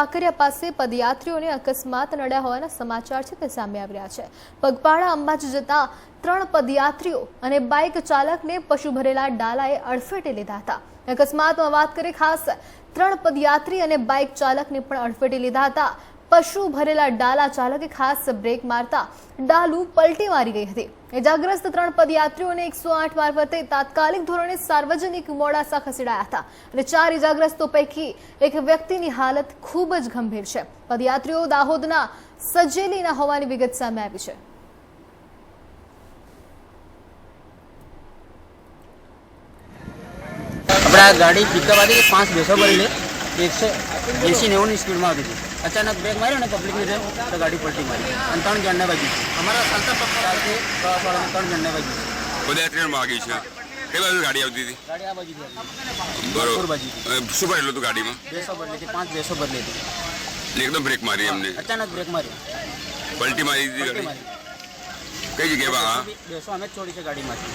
કાંકરિયા પાસે પદયાત્રીઓને અકસ્માત નડ્યા હોવાના સમાચાર છે તે સામે આવી રહ્યા છે. પગપાળા અંબાજી જતા ત્રણ પદયાત્રીઓ અને બાઇક ચાલકને પશુ ભરેલા ડાલાએ અડફેટે લીધા હતા. અકસ્માતમાં વાત કરીએ ખાસ ત્રણ પદયાત્રી અને બાઇક ચાલકને પણ અડફેટે લીધા હતા. પશુ ભરેલા ડાલા ચાલકે ખાસ બ્રેક મારતા ડાલુ પલટી મારી ગઈ હતી. ઇજાગ્રસ્ત ત્રણ પદયાત્રીઓને એકસો આઠ મારફતે તાત્કાલિક ધોરણે સાર્વજનિક મોડાસા ખસેડાયા હતા અને ચાર ઇજાગ્રસ્તો પૈકી એક વ્યક્તિની હાલત ખૂબ જ ગંભીર છે. પદયાત્રીઓ દાહોદના સજેલીના હોવાની વિગત સામે આવી છે. આપણે ગાડી પિકઅપ આવી પાંચ બેસો ભરી એકસો એસી નેવુંની સ્પીડમાં આવતી હતી. અચાનક બ્રેક માર્યો ને પબ્લિકની જેમ તો ગાડી પલટી મારી. અને ત્રણ જણને વાગી અમારા સંતા પ્રવાસવાળાને ત્રણ જણને વાગી ટ્રેનમાં વાગી છે. કઈ બાજુ ગાડી આવતી હતી? ગાડી આ બરોબર. બરોબર બાજુ અ, શું ભરેલું હતું ગાડીમાં? બેસો બદલી હતી પાંચ બેસો હતી એકદમ બ્રેક મારી એમને. અચાનક બ્રેક મારી પલટી મારી દીધી ગાડી? કઈ જગ્યાએ હા બેસો અમે જ છોડી છે ગાડીમાંથી.